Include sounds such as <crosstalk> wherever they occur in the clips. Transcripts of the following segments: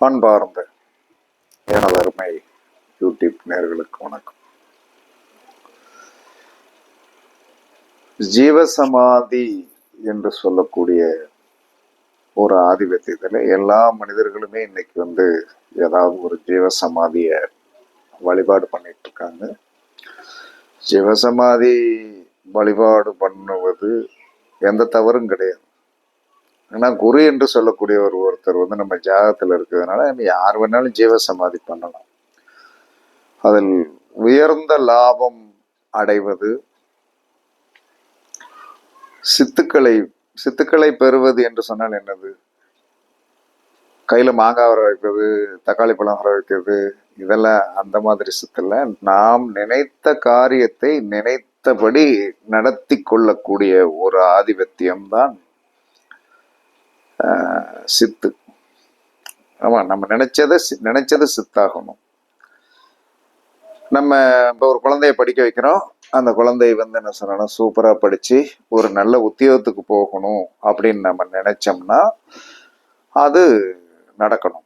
அன்பார்ந்த எனது அருமை யூடியூப் நேர்களுக்கு வணக்கம். ஜீவசமாதி என்று சொல்லக்கூடிய ஒரு ஆதிபத்தியத்தில் எல்லா மனிதர்களுமே இன்னைக்கு வந்து ஏதாவது ஒரு ஜீவசமாதியை வழிபாடு பண்ணிட்டு இருக்காங்க ஜீவசமாதி வழிபாடு பண்ணுவது எந்த தவறும் கிடையாது. ஏன்னா குரு என்று சொல்லக்கூடிய ஒரு ஒருத்தர் வந்து நம்ம ஜாதகத்தில் இருக்கிறதுனால நம்ம யார் வேணாலும் ஜீவ சமாதி பண்ணலாம். அதில் உயர்ந்த லாபம் அடைவது சித்துக்களை சித்துக்களை பெறுவது என்று சொன்னால் என்னது? கையில் மாங்காய் வர வைக்கிறது தக்காளி பழம் வர வைக்கிறது இதெல்லாம் அந்த மாதிரி சித்தில் நாம் நினைத்த காரியத்தை நினைத்தபடி நடத்தி கொள்ளக்கூடிய ஒரு ஆதிபத்தியம் தான் சித்து. ஆமாம் நம்ம நினைச்சதை சி- நினைச்சது சித்தாகணும். நம்ம இப்போ ஒரு குழந்தைய படிக்க வைக்கிறோம். அந்த குழந்தை வந்து என்ன சொல்லணும் சூப்பராக படித்து ஒரு நல்ல உத்தியோகத்துக்கு போகணும் அப்படின்னு நம்ம நினைச்சோம்னா அது நடக்கணும்.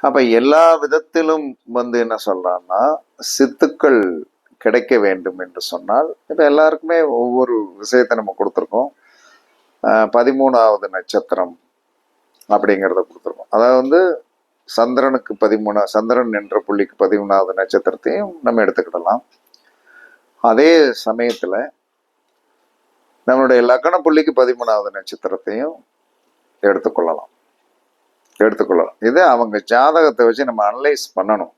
அப்போ எல்லா விதத்திலும் வந்து என்ன சொல்லலாம்னா சித்துக்கள் கிடைக்க வேண்டும் என்று சொன்னால் இப்போ எல்லாருக்குமே ஒவ்வொரு விஷயத்தை நம்ம கொடுத்துருக்கோம். பதிமூணாவது நட்சத்திரம் அப்படிங்கிறத கொடுத்துருக்கோம் அதாவது வந்து சந்திரனுக்கு பதிமூணா சந்திரன் என்ற புள்ளிக்கு பதிமூணாவது நட்சத்திரத்தையும் நம்ம எடுத்துக்கிடலாம். அதே சமயத்தில் நம்மளுடைய லக்கண புள்ளிக்கு பதிமூணாவது நட்சத்திரத்தையும் எடுத்துக்கொள்ளலாம். எடுத்துக்கொள்ளலாம். இது அவங்க ஜாதகத்தை வச்சு நம்ம அனலைஸ் பண்ணணும்.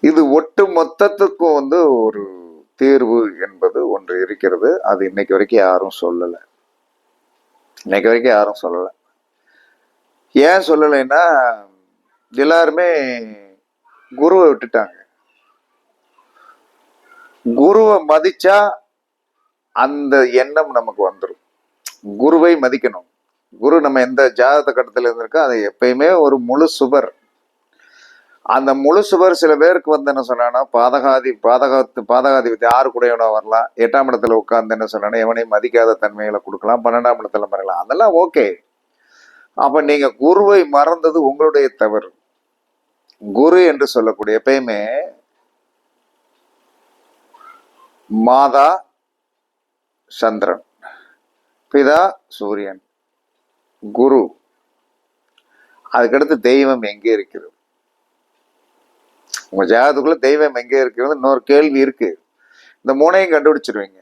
இது ஒட்டு மொத்தத்துக்கும் வந்து ஒரு தீர்வு என்பது ஒன்று இருக்கிறது. அது இன்னைக்கு வரைக்கும் யாரும் சொல்லலை. இன்னைக்கு வரைக்கும் யாரும் சொல்லலை. ஏன் சொல்லலைன்னா எல்லாருமே குருவை விட்டுட்டாங்க. குருவை மதிச்சா அந்த எண்ணம் நமக்கு வந்துடும் குருவை மதிக்கணும். குரு நம்ம எந்த ஜாதக கட்டத்தில் இருந்திருக்கோ அதை எப்பயுமே ஒரு முழு சுபர் அந்த முழு சுவர் சில பேருக்கு வந்து என்ன சொன்னான்னா பாதகாதி பாதகத்து பாதகாதிபதி ஆறு கூடையவனா வரலாம். எட்டாம் இடத்துல உட்காந்து என்ன சொன்னா எவனையும் மதிக்காத தன்மைகளை கொடுக்கலாம். பன்னெண்டாம் இடத்துல மறையலாம். அதெல்லாம் ஓகே. அப்ப நீங்க குருவை மறந்தது உங்களுடைய தவறு. குரு என்று சொல்லக்கூடிய எப்பயுமே மாதா சந்திரன் பிதா சூரியன் குரு. அதுக்கடுத்து தெய்வம் எங்கே இருக்கிறது? உங்க ஜாதகத்துக்குள்ள தெய்வம் எங்கே இருக்கிறது இன்னொரு கேள்வி இருக்கு. இந்த மூணையும் கண்டுபிடிச்சிருவீங்க.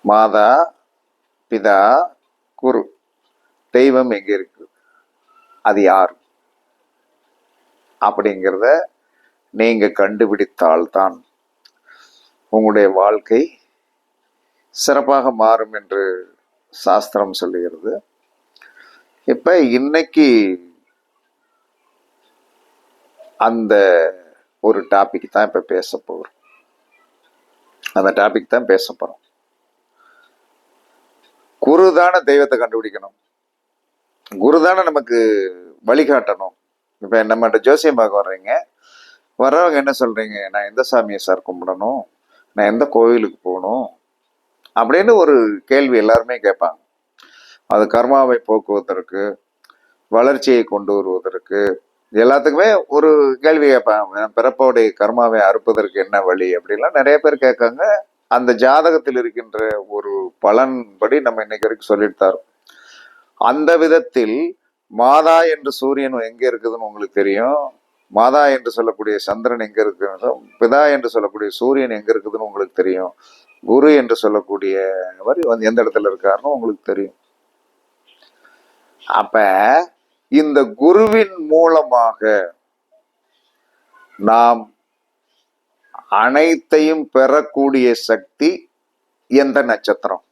மாதா பிதா குரு தெய்வம் எங்க இருக்கு? அது யார்? அப்படிங்கிறத நீங்க கண்டுபிடித்தால்தான் உங்களுடைய வாழ்க்கை சிறப்பாக மாறும் என்று சாஸ்திரம் சொல்லுகிறது. இப்ப இன்னைக்கு அந்த ஒரு டாபிக் தான் இப்போ பேச போகிறோம் அந்த டாபிக் தான் பேச போகிறோம் குரு தானே தெய்வத்தை கண்டுபிடிக்கணும். குரு தானே நமக்கு வழிகாட்டணும். இப்போ நம்மகிட்ட ஜோசியம் பார்க்க வர்றீங்க. வர்றவங்க என்ன சொல்கிறீங்க நான் எந்த சாமியை சார் கும்பிடணும்? நான் எந்த கோவிலுக்கு போகணும்? அப்படின்னு ஒரு கேள்வி எல்லாருமே கேட்பாங்க. அது கர்மாவை போக்குவதற்கு வளர்ச்சியை கொண்டு வருவதற்கு எல்லாத்துக்குமே ஒரு கேள்வி கேட்பேன். பிறப்போடைய கர்மாவை அறுப்பதற்கு என்ன வழி? அப்படிலாம் நிறைய பேர் கேட்காங்க. அந்த ஜாதகத்தில் இருக்கின்ற ஒரு பலன்படி நம்ம இன்னைக்கு வரைக்கும் சொல்லிட்டு தரோம் அந்த விதத்தில் மாதா என்று சூரியன் எங்கே இருக்குதுன்னு உங்களுக்கு தெரியும். மாதா என்று சொல்லக்கூடிய சந்திரன் எங்கே இருக்குன்னு பிதா என்று சொல்லக்கூடிய சூரியன் எங்கே இருக்குதுன்னு உங்களுக்கு தெரியும். குரு என்று சொல்லக்கூடிய வந்து எந்த இடத்துல இருக்காருன்னு உங்களுக்கு தெரியும். அப்போ இந்த குருவின் மூலமாக நாம் அனைத்தையும் பெறக்கூடிய சக்தி எந்த நட்சத்திரம்?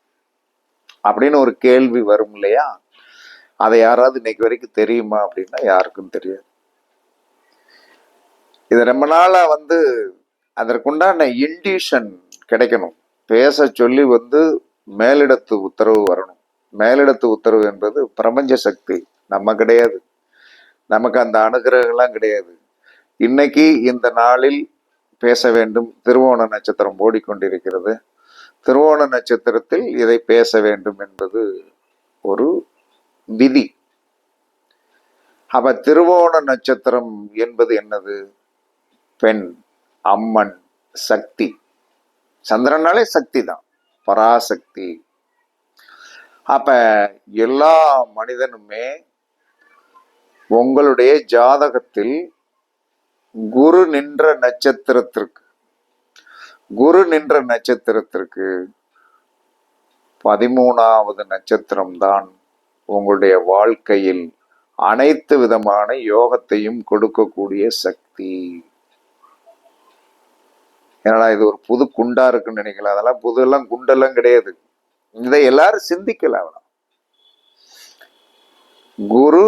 அப்படின்னு ஒரு கேள்வி வரும் இல்லையா? அதை யாராவது இன்னைக்கு வரைக்கும் தெரியுமா அப்படின்னா யாருக்கும் தெரியாது. இது ரொம்ப நாளா வந்து அதற்குண்டான இண்டிஷன் கிடைக்கணும். பேச சொல்லி வந்து மேலிடத்து உத்தரவு வரணும். மேலிடத்து உத்தரவு என்பது பிரபஞ்ச சக்தி. நம்ம கிடையாது. நமக்கு அந்த அனுகிரகம்லாம் கிடையாது. இன்னைக்கு இந்த நாளில் பேச வேண்டும். திருவோண நட்சத்திரம் ஓடிக்கொண்டிருக்கிறது. திருவோண நட்சத்திரத்தில் இதை பேச வேண்டும் என்பது ஒரு விதி. அப்ப திருவோண நட்சத்திரம் என்பது என்னது? பெண் அம்மன் சக்தி. சந்திரனாலே சக்தி தான். பராசக்தி அப்ப எல்லா மனிதனுமே உங்களுடைய ஜாதகத்தில் குரு நின்ற நட்சத்திரத்திற்கு குரு நின்ற நட்சத்திரத்திற்கு பதிமூணாவது நட்சத்திரம் தான் உங்களுடைய வாழ்க்கையில் அனைத்து விதமான யோகத்தையும் கொடுக்கக்கூடிய சக்தி. ஏன்னா இது ஒரு புது குண்டா இருக்குன்னு நினைக்கல. அதெல்லாம் புது எல்லாம் குண்டெல்லாம் கிடையாது. இதை எல்லாரும் சிந்திக்கல அவனும் குரு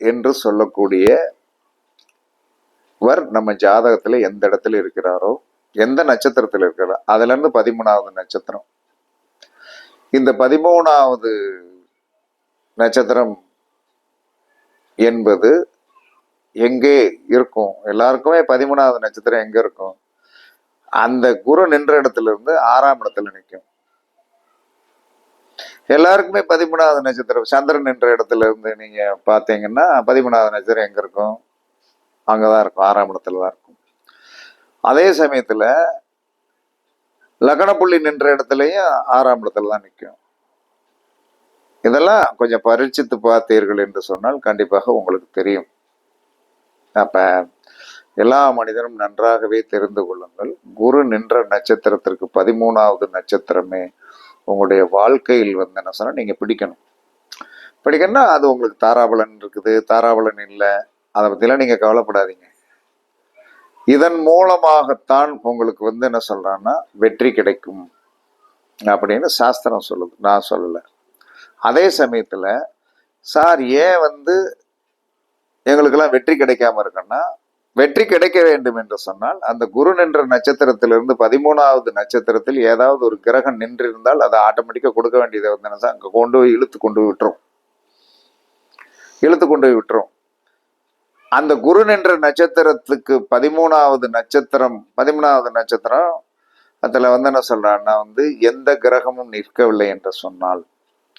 என்று சொல்லக்கூடிய வர் நம்ம ஜாதகத்துல எந்த இடத்துல இருக்கிறாரோ எந்த நட்சத்திரத்தில் இருக்கிறாரோ அதுல இருந்து பதிமூணாவது நட்சத்திரம். இந்த பதிமூணாவது நட்சத்திரம் என்பது எங்கே இருக்கும்? எல்லாருக்குமே பதிமூணாவது நட்சத்திரம் எங்க இருக்கும்? அந்த குரு நின்ற இடத்துல இருந்து ஆறாம் இடத்துல நிற்கும் எல்லாருக்குமே பதிமூணாவது நட்சத்திரம் சந்திரன் நின்ற இடத்துல இருந்து நீங்க பார்த்தீங்கன்னா பதிமூணாவது நட்சத்திரம் எங்க இருக்கும்? அங்கதான் இருக்கும் ஆறாம் இடத்துல தான் இருக்கும். அதே சமயத்துல லக்னப்புள்ளி நின்ற இடத்துலையும் ஆறாம் இடத்துல தான் நிற்கும் இதெல்லாம் கொஞ்சம் பரீட்சித்து பார்த்தீர்கள் என்று சொன்னால் கண்டிப்பாக உங்களுக்கு தெரியும். அப்ப எல்லா மனிதனும் நன்றாகவே தெரிந்து கொள்ளுங்கள். குரு நின்ற நட்சத்திரத்திற்கு பதிமூணாவது நட்சத்திரமே உங்களுடைய வாழ்க்கையில் வந்து என்ன சொன்னால் நீங்கள் பிடிக்கணும். பிடிக்கணும்னா அது உங்களுக்கு தாராபலன் இருக்குது. தாராபலன் இல்லை. அதை பற்றிலாம் நீங்கள் கவலைப்படாதீங்க. இதன் மூலமாகத்தான் உங்களுக்கு வந்து என்ன சொல்கிறான்னா வெற்றி கிடைக்கும் அப்படின்னு சாஸ்திரம் சொல்லுது. நான் சொல்லலை. அதே சமயத்தில் சார் ஏன் வந்து எங்களுக்கெல்லாம் வெற்றி கிடைக்காம இருக்குன்னா வெற்றி கிடைக்க வேண்டும் என்று சொன்னால் அந்த குரு நின்ற நட்சத்திரத்திலிருந்து பதிமூணாவது நட்சத்திரத்தில் ஏதாவது ஒரு கிரகம் நின்றிருந்தால் அதை ஆட்டோமேட்டிக்காக கொடுக்க வேண்டியதை வந்து என்ன அங்கே கொண்டு போய் இழுத்து கொண்டு போய் விட்டுரும். இழுத்து கொண்டு போய் விட்டுரும். அந்த குரு நின்ற நட்சத்திரத்துக்கு பதிமூணாவது நட்சத்திரம் பதிமூணாவது நட்சத்திரம் அதில் வந்து என்ன சொல்கிறான்னா வந்து எந்த கிரகமும் நிற்கவில்லை என்று சொன்னால்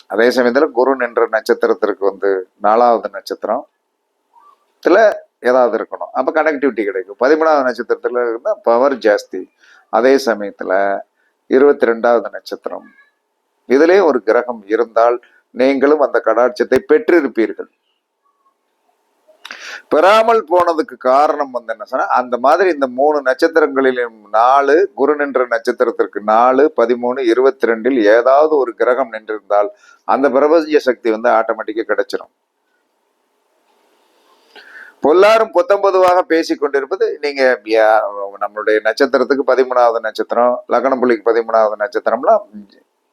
அதே சமயத்தில் குரு நின்ற நட்சத்திரத்திற்கு வந்து நாலாவது நட்சத்திரம் இதில் ஏதாவது இருக்கணும். அப்போ கனெக்டிவிட்டி கிடைக்கும். பதிமூணாவது நட்சத்திரத்துல இருந்தால் பவர் ஜாஸ்தி. அதே சமயத்துல இருபத்தி ரெண்டாவது நட்சத்திரம். இதிலே ஒரு கிரகம் இருந்தால் நீங்களும் அந்த கடாட்சத்தை பெற்றிருப்பீர்கள். பெறாமல் போனதுக்கு காரணம் வந்து என்ன சொன்னா அந்த மாதிரி இந்த மூணு நட்சத்திரங்களிலும் நாலு குரு நின்ற நட்சத்திரத்திற்கு நாலு பதிமூணு இருபத்தி ரெண்டில் ஏதாவது ஒரு கிரகம் நின்றிருந்தால் அந்த பிரபஞ்ச சக்தி வந்து ஆட்டோமேட்டிக்கா கிடைச்சிடும் பொல்லாரும் பொத்தொன்பதுவாக பேசிக் கொண்டிருப்பது நீங்க நம்மளுடைய நட்சத்திரத்துக்கு பதிமூணாவது நட்சத்திரம் லக்னம் புள்ளிக்கு பதிமூணாவது நட்சத்திரம்லாம்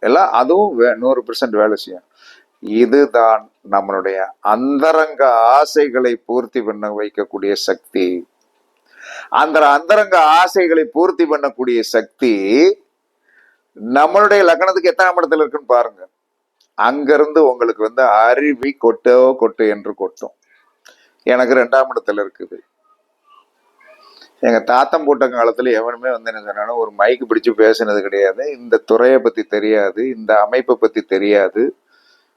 எல்லாம் அதுவும் வே- நூறு பெர்சன்ட் வேலை செய்யும். இதுதான் நம்மளுடைய அந்தரங்க ஆசைகளை பூர்த்தி பண்ண வைக்கக்கூடிய சக்தி. அந்த அந்தரங்க ஆசைகளை பூர்த்தி பண்ணக்கூடிய சக்தி நம்மளுடைய லக்னத்துக்கு எத்தனாம் இடத்துல இருக்குன்னு பாருங்க. அங்கிருந்து உங்களுக்கு வந்து அருவி கொட்டோ கொட்டு என்று கொட்டும். எனக்கு ரெண்டாம் இடத்துல இருக்குது. எங்கள் தாத்தம் போட்ட காலத்தில் எவனுமே வந்து என்ன சொன்னாலும் ஒரு மைக்கு பிடிச்சி பேசுனது கிடையாது. இந்த துறையை பற்றி தெரியாது இந்த அமைப்பை பற்றி தெரியாது.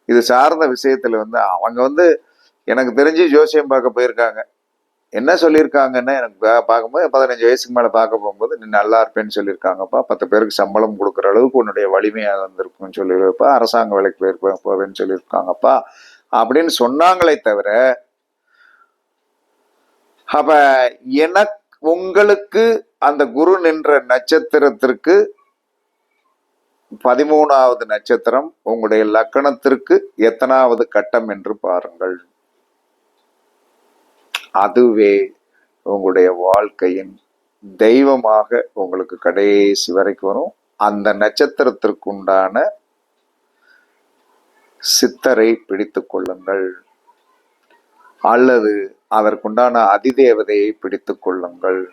இது சார்ந்த விஷயத்தில் வந்து அவங்க வந்து எனக்கு தெரிஞ்சு ஜோசியம் பார்க்க போயிருக்காங்க. என்ன சொல்லியிருக்காங்கன்னா எனக்கு பா- பார்க்கும்போது பதினஞ்சு வயசுக்கு மேலே பார்க்க போகும்போது நீ நல்லா இருப்பேன்னு சொல்லியிருக்காங்கப்பா. பத்து பேருக்கு சம்பளம் கொடுக்குற அளவுக்கு உன்னுடைய வலிமையாக வந்திருக்குன்னு சொல்லியிருப்பா. அரசாங்க வேலைக்கு போயிருப்பேன் போவேன்னு சொல்லியிருக்காங்கப்பா. அப்படின்னு சொன்னாங்களே தவிர அப்ப எனக்கு உங்களுக்கு அந்த குரு நின்ற நட்சத்திரத்திற்கு பதிமூணாவது நட்சத்திரம் உங்களுடைய லக்கணத்திற்கு எத்தனாவது கட்டம் என்று பாருங்கள். அதுவே உங்களுடைய வாழ்க்கையின் தெய்வமாக உங்களுக்கு கடைசி வரைக்கும் வரும். அந்த நட்சத்திரத்திற்குண்டான சித்தரை பிடித்து கொள்ளுங்கள். அல்லது அதற்குண்டான அதிதேவதையை பிடித்து கொள்ளுங்கள்.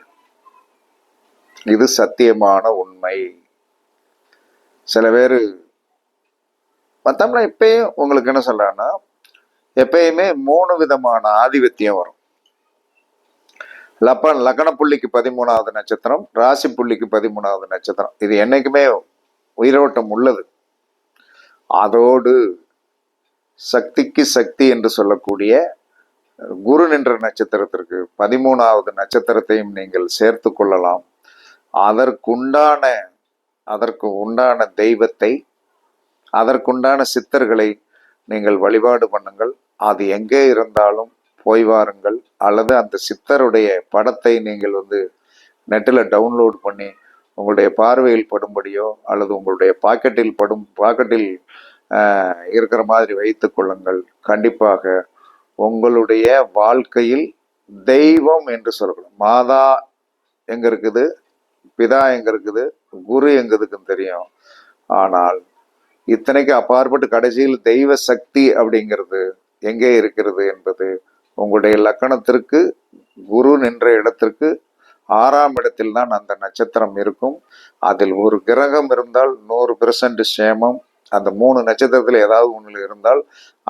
இது சத்தியமான உண்மை. சில பேர் மற்றம்னா இப்பயும் உங்களுக்கு என்ன சொல்கிறேன்னா எப்பயுமே மூணு விதமான ஆதிபத்தியம் வரும். லப்பன் லக்ன புள்ளிக்கு பதிமூணாவது நட்சத்திரம் ராசி புள்ளிக்கு பதிமூணாவது நட்சத்திரம். இது என்றைக்குமே உயிரோட்டம் உள்ளது. அதோடு சக்திக்கு சக்தி என்று சொல்லக்கூடிய குரு நின்ற நட்சத்திரத்திற்கு பதிமூணாவது நட்சத்திரத்தையும் நீங்கள் சேர்த்து கொள்ளலாம். அதற்குண்டான அதற்கு உண்டான தெய்வத்தை அதற்குண்டான சித்தர்களை நீங்கள் வழிபாடு பண்ணுங்கள். அது எங்கே இருந்தாலும் போய் வாருங்கள். அல்லது அந்த சித்தருடைய படத்தை நீங்கள் வந்து நெட்டில் டவுன்லோட் பண்ணி உங்களுடைய பார்வையில் படும்படியோ அல்லது உங்களுடைய பாக்கெட்டில் படும் பாக்கெட்டில் இருக்கிற மாதிரி வைத்துக் கொள்ளுங்கள். கண்டிப்பாக உங்களுடைய வாழ்க்கையில் தெய்வம் என்று சொல்லக்கூடும் மாதா எங்க இருக்குது? பிதா எங்க இருக்குது? குரு எங்க இருக்குன்னு தெரியும். ஆனால் இத்தனைக்கு அப்பாற்பட்டு கடைசியில் தெய்வ சக்தி அப்படிங்கிறது எங்கே இருக்கிறது என்பது உங்களுடைய லக்கணத்திற்கு குரு நின்ற இடத்திற்கு ஆறாம் இடத்தில் தான் அந்த நட்சத்திரம் இருக்கும். அதில் ஒரு கிரகம் இருந்தால் நூறு பெர்சன்ட் சேமம் அந்த மூணு நட்சத்திரத்தில் ஏதாவது ஒன்றில் இருந்தால்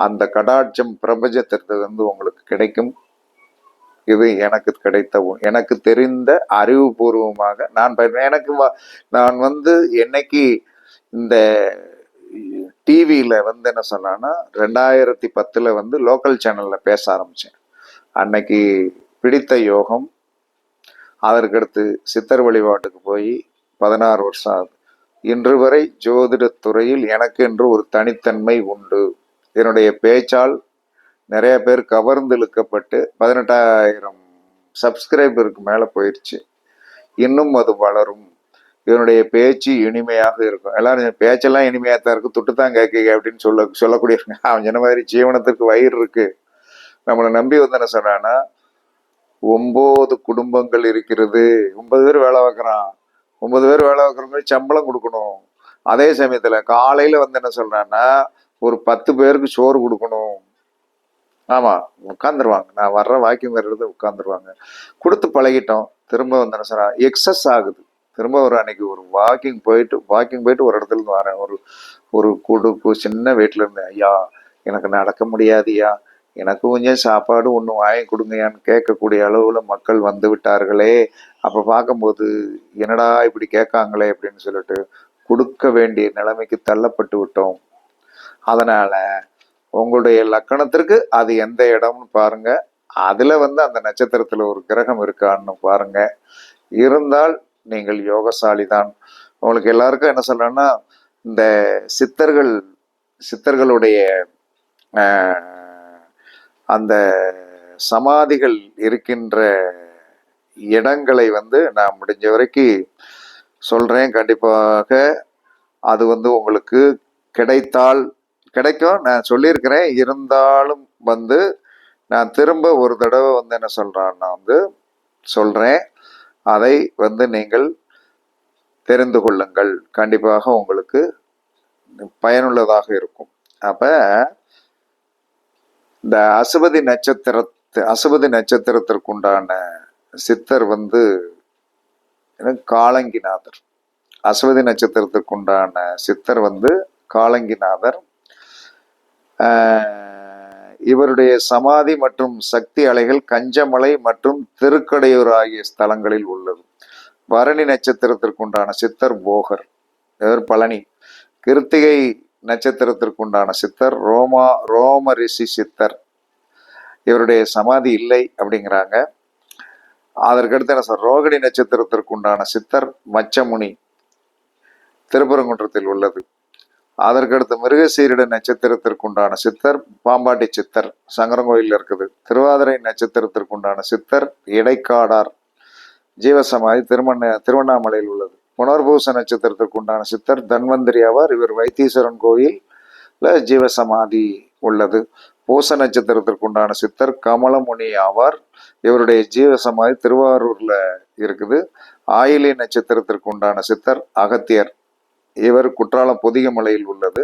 அந்த கடாட்சம் பிரபஞ்சத்திலிருந்து உங்களுக்கு கிடைக்கும். இது எனக்கு கிடைத்த எனக்கு தெரிந்த அறிவுபூர்வமாக நான் பயன் எனக்கு நான் வந்து என்னைக்கு இந்த டிவியில் வந்து என்ன சொன்னான்னா ரெண்டாயிரத்தி பத்தில் வந்து லோக்கல் சேனலில் பேச ஆரம்பித்தேன் அன்னைக்கு பிடித்த யோகம் அதற்கடுத்து சித்தர் வழிபாட்டுக்கு போய் பதினாறு வருஷம் ஆகுது. இன்று வரை ஜோதிடத் துறையில் எனக்கு என்று ஒரு தனித்தன்மை உண்டு. என்னுடைய பேச்சால் நிறைய பேர் கவர்ந்து இழுக்கப்பட்டு பதினெட்டாயிரம் சப்ஸ்கிரைபருக்கு மேலே போயிடுச்சு இன்னும் அது வளரும். இவனுடைய பேச்சு இனிமையாக இருக்கும். எல்லாரும் பேச்செல்லாம் இனிமையாக தான் இருக்கு. துட்டு தான் கேட்க அப்படின்னு சொல்ல சொல்லக்கூடிய <laughs> அவன் என்ன மாதிரி ஜீவனத்திற்கு வயிறு இருக்கு? நம்மளை நம்பி வந்து என்ன சொன்னான்னா ஒம்பது குடும்பங்கள் இருக்கிறது. ஒன்பது பேர் வேலை பார்க்குறான். ஒன்பது பேர் வேலை பார்க்குறவங்க சம்பளம் கொடுக்கணும். அதே சமயத்தில் காலையில் வந்து என்ன சொல்கிறேன்னா ஒரு பத்து பேருக்கு சோறு கொடுக்கணும். ஆமாம் உட்காந்துருவாங்க நான் வர்ற வாக்கிங் வர்றது உட்காந்துருவாங்க கொடுத்து பழகிட்டோம். திரும்ப வந்து என்ன சொல்கிறேன் எக்ஸஸ் ஆகுது. திரும்ப ஒரு அன்னைக்கு ஒரு வாக்கிங் போயிட்டு வாக்கிங் போயிட்டு ஒரு இடத்துல இருந்து வரேன். ஒரு ஒரு குடுப்பு சின்ன வீட்டில் இருந்தேன் ஐயா எனக்கு நடக்க முடியாதுயா எனக்கு கொஞ்சம் சாப்பாடு ஒன்று வாங்கி கொடுங்கயான்னு கேட்கக்கூடிய அளவில் மக்கள் வந்து விட்டார்களே. அப்போ பார்க்கும்போது என்னடா இப்படி கேட்காங்களே அப்படின்னு சொல்லிட்டு கொடுக்க வேண்டிய நிலைமைக்கு தள்ளப்பட்டு விட்டோம். அதனால் உங்களுடைய லக்கணத்திற்கு அது எந்த இடம்னு பாருங்கள் அதில் வந்து அந்த நட்சத்திரத்தில் ஒரு கிரகம் இருக்கான்னு பாருங்கள் இருந்தால் நீங்கள் யோகசாலி தான் உங்களுக்கு எல்லாருக்கும் என்ன சொல்லணும்னா இந்த சித்தர்கள் சித்தர்களுடைய அந்த சமாதிகள் இருக்கின்ற இடங்களை வந்து நான் முடிஞ்ச வரைக்கும் சொல்கிறேன் கண்டிப்பாக அது வந்து உங்களுக்கு கிடைத்தால் கிடைக்கும். நான் சொல்லியிருக்கிறேன். இருந்தாலும் வந்து நான் திரும்ப ஒரு தடவை வந்து என்ன சொல்றேன்னா வந்து சொல்கிறேன் அதை வந்து நீங்கள் தெரிந்து கொள்ளுங்கள். கண்டிப்பாக உங்களுக்கு பயனுள்ளதாக இருக்கும். அப்போ இந்த அசுபதி நட்சத்திரத்து அசுபதி நட்சத்திரத்திற்குண்டான சித்தர் வந்து காளங்கிநாதர் காலங்கிநாதர். அசுவதி நட்சத்திரத்திற்குண்டான சித்தர் வந்து காலங்கிநாதர். ஆஹ், இவருடைய சமாதி மற்றும் சக்தி அலைகள் கஞ்சமலை மற்றும் திருக்கடையூர் ஆகிய ஸ்தலங்களில் உள்ளது. பரணி நட்சத்திரத்திற்குண்டான சித்தர் போகர் இவர் பழனி. கிருத்திகை நட்சத்திரத்திற்குண்டான சித்தர் ரோமா ரோம ரிஷி சித்தர். இவருடைய சமாதி இல்லை அப்படிங்கிறாங்க. அதற்கடுத்து என்ன சார் ரோகிணி நட்சத்திரத்திற்கு உண்டான சித்தர் மச்சமுனி திருப்பரங்குன்றத்தில் உள்ளது. அதற்கடுத்து மிருகசீரிட நட்சத்திரத்திற்கு உண்டான சித்தர் பாம்பாட்டி சித்தர் சங்கரங்கோயிலில் இருக்குது. திருவாதிரை நட்சத்திரத்திற்குண்டான சித்தர் இடைக்காடார் ஜீவசமாதி திருமண திருவண்ணாமலையில் உள்ளது. புனர்பூச நட்சத்திரத்திற்கு உண்டான சித்தர் தன்வந்திரி ஆவார். இவர் வைத்தீஸ்வரன் கோயிலில் ஜீவசமாதி உள்ளது. பூச நட்சத்திரத்திற்கு உண்டான சித்தர் கமலமுனி ஆவார். இவருடைய ஜீவசமாதி திருவாரூரில் இருக்குது. ஆயிலி நட்சத்திரத்திற்கு உண்டான சித்தர் அகத்தியர். இவர் குற்றாலம் பொதிகமலையில் உள்ளது.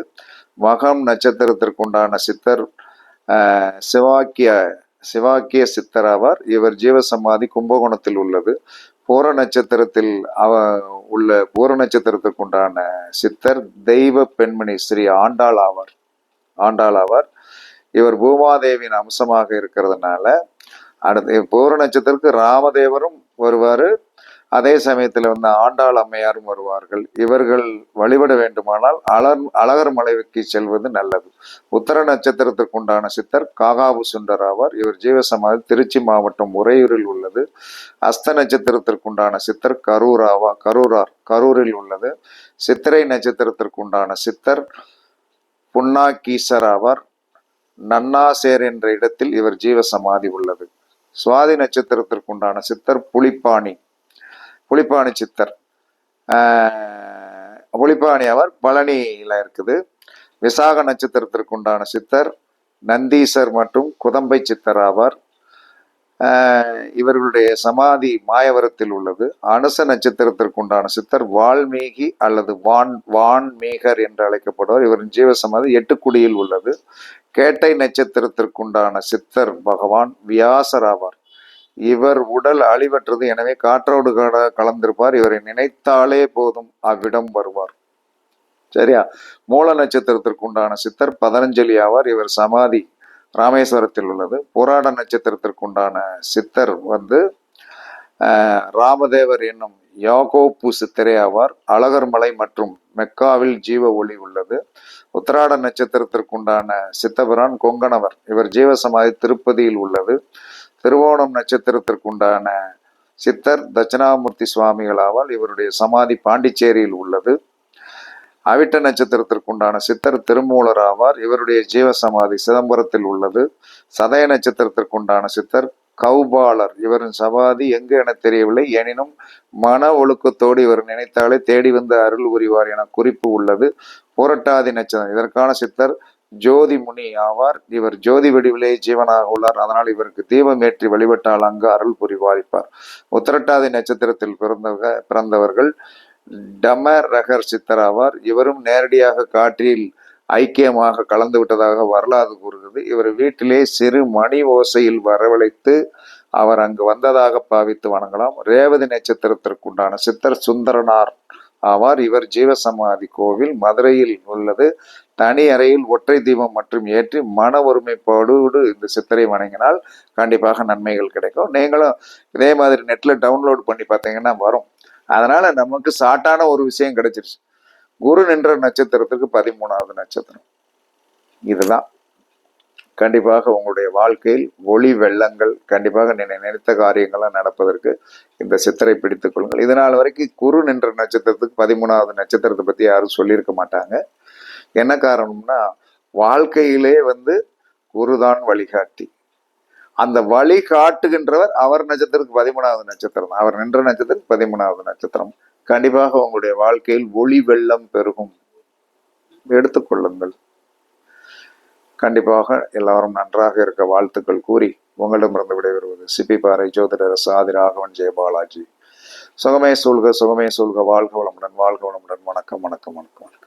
மகம் நட்சத்திரத்திற்கு உண்டான சித்தர் ஆஹ், சிவாக்கிய சிவாக்கிய சித்தர் ஆவார். இவர் ஜீவசமாதி கும்பகோணத்தில் உள்ளது. பூர நட்சத்திரத்தில் அவ உள்ள பூர நட்சத்திரத்திற்குண்டான சித்தர் தெய்வ பெண்மணி ஸ்ரீ ஆண்டாள் ஆவார். ஆண்டாள் ஆவார். இவர் பூமாதேவியின் அம்சமாக இருக்கிறதுனால அடுத்து பூர நட்சத்திரத்துக்கு ராமதேவரும் வருவார். அதே சமயத்தில் வந்து ஆண்டாள் அம்மையாரும் வருவார்கள். இவர்கள் வழிபட வேண்டுமானால் அலர் அழகர் மலைக்கு செல்வது நல்லது. உத்தர நட்சத்திரத்திற்கு உண்டான சித்தர் காகாபு சுண்டர் ஆவார். இவர் ஜீவசமாதி திருச்சி மாவட்டம் உறையூரில் உள்ளது. அஸ்த நட்சத்திரத்திற்கு உண்டான சித்தர் கரூர் ஆவா கரூரார் கரூரில் உள்ளது. சித்திரை நட்சத்திரத்திற்கு உண்டான சித்தர் புன்னாக்கீசர் ஆவார். நன்னாசேர் என்ற இடத்தில் இவர் ஜீவசமாதி உள்ளது. சுவாதி நட்சத்திரத்திற்கு உண்டான சித்தர் புலிப்பாணி. புலிப்பாணி சித்தர். ஒளிப்பாணி புலிப்பாணி அவர் பழனியில இருக்குது. விசாக நட்சத்திரத்திற்கு உண்டான சித்தர் நந்தீசர் மற்றும் குதம்பை சித்தர் ஆவார். இவர்களுடைய சமாதி மாயவரத்தில் உள்ளது. அனுச நட்சத்திரத்திற்கு உண்டான சித்தர் வால்மீகி அல்லது வான் வான்மீகர் என்று அழைக்கப்படுவார். இவரின் ஜீவசமாதி எட்டுக்குடியில் உள்ளது. கேட்டை நட்சத்திரத்திற்குண்டான சித்தர் பகவான் வியாசர் ஆவார். இவர் உடல் அழிவற்றது. எனவே காற்றோடு கல கலந்திருப்பார். இவரை நினைத்தாலே போதும் அவ்விடம் வருவார். சரியா? மூல நட்சத்திரத்திற்கு உண்டான சித்தர் பதனஞ்சலி ஆவார். இவர் சமாதி ராமேஸ்வரத்தில் உள்ளது. புராட நட்சத்திரத்திற்கு உண்டான சித்தர் வந்து ஆஹ், ராமதேவர் என்னும் யாகோப்பு சித்தரே ஆவார். அழகர் மலை மற்றும் மெக்காவில் ஜீவ ஒளி உள்ளது. உத்திராட நட்சத்திரத்திற்கு உண்டான சித்தபிரான் கொங்கணவர். இவர் ஜீவசமாதி திருப்பதியில் உள்ளது. திருவோணம் நட்சத்திரத்திற்குண்டான சித்தர் தட்சிணாமூர்த்தி சுவாமிகள் ஆவார் இவருடைய சமாதி பாண்டிச்சேரியில் உள்ளது. அவிட்ட நட்சத்திரத்திற்கு உண்டான சித்தர் திருமூலர் ஆவார் இவருடைய ஜீவசமாதி சிதம்பரத்தில் உள்ளது. சதய நட்சத்திரத்திற்குண்டான சித்தர் கௌபாலர். இவரின் சமாதி எங்கு என தெரியவில்லை. எனினும் மன ஒழுக்கத்தோடு இவர் நினைத்தாலே தேடி வந்து அருள் புரிவார் என குறிப்பு உள்ளது. புரட்டாதி நட்சத்திரம். இதற்கான சித்தர் ஜோதி முனி ஆவார். இவர் ஜோதி வடிவிலே ஜீவனாக உள்ளார். அதனால் இவருக்கு தீபம் ஏற்றி வழிபட்டால் அங்கு அருள் புரிவாரிப்பார் உத்திரட்டாதி நட்சத்திரத்தில் பிறந்தவங்க பிறந்தவர்கள் டம ரகர் சித்தர் ஆவார் இவரும் நேரடியாக காற்றில் ஐக்கியமாக கலந்து விட்டதாக வரலாறு கூறுகிறது. இவர் வீட்டிலே சிறு மணி ஓசையில் வரவழைத்து அவர் அங்கு வந்ததாக பாவித்து வணங்கலாம். ரேவதி நட்சத்திரத்திற்குண்டான சித்தர் சுந்தரனார் ஆவார். இவர் ஜீவசமாதி கோவில் மதுரையில் உள்ளது. தனி அறையில் ஒற்றை தீபம் மற்றும் ஏற்றி மன ஒருமைப்பாடோடு இந்த சித்தரை வணங்கினால் கண்டிப்பாக நன்மைகள் கிடைக்கும். நீங்களும் இதே மாதிரி நெட்டில் டவுன்லோட் பண்ணி பார்த்தீங்கன்னா வரும். அதனால நமக்கு சாட்டான ஒரு விஷயம் கிடைச்சிருச்சு. குரு நின்ற நட்சத்திரத்துக்கு பதிமூணாவது நட்சத்திரம். இதுதான். கண்டிப்பாக உங்களுடைய வாழ்க்கையில் ஒளி வெள்ளங்கள் கண்டிப்பாக நினை நினைத்த காரியங்கள்லாம் நடப்பதற்கு இந்த சித்தரை பிடித்துக் கொள்ளுங்கள். இதனால் வரைக்கும் குரு நின்ற நட்சத்திரத்துக்கு பதிமூணாவது நட்சத்திரத்தை பற்றி யாரும் சொல்லியிருக்க மாட்டாங்க. என்ன காரணம்னா வாழ்க்கையிலே வந்து குருதான் வழிகாட்டி. அந்த வழி காட்டுகின்றவர் அவர் நட்சத்திரத்துக்கு பதிமூணாவது நட்சத்திரம். அவர் நின்ற நட்சத்திரத்துக்கு பதிமூணாவது நட்சத்திரம். கண்டிப்பாக உங்களுடைய வாழ்க்கையில் ஒளி வெள்ளம் பெருகும். எடுத்துக்கொள்ளுங்கள் கண்டிப்பாக எல்லாரும் நன்றாக இருக்க வாழ்த்துக்கள் கூறி உங்களிடமிருந்து விடைபெறுவது சிப்பிப்பாறை ஜோதிடர் சாதி ராகவன் ஜெயபாலாஜி சுகமே சூழ்க சுகமே சூழ்க. வாழ்க வளமுடன் வாழ்க வளமுடன். வணக்கம் வணக்கம் வணக்கம்.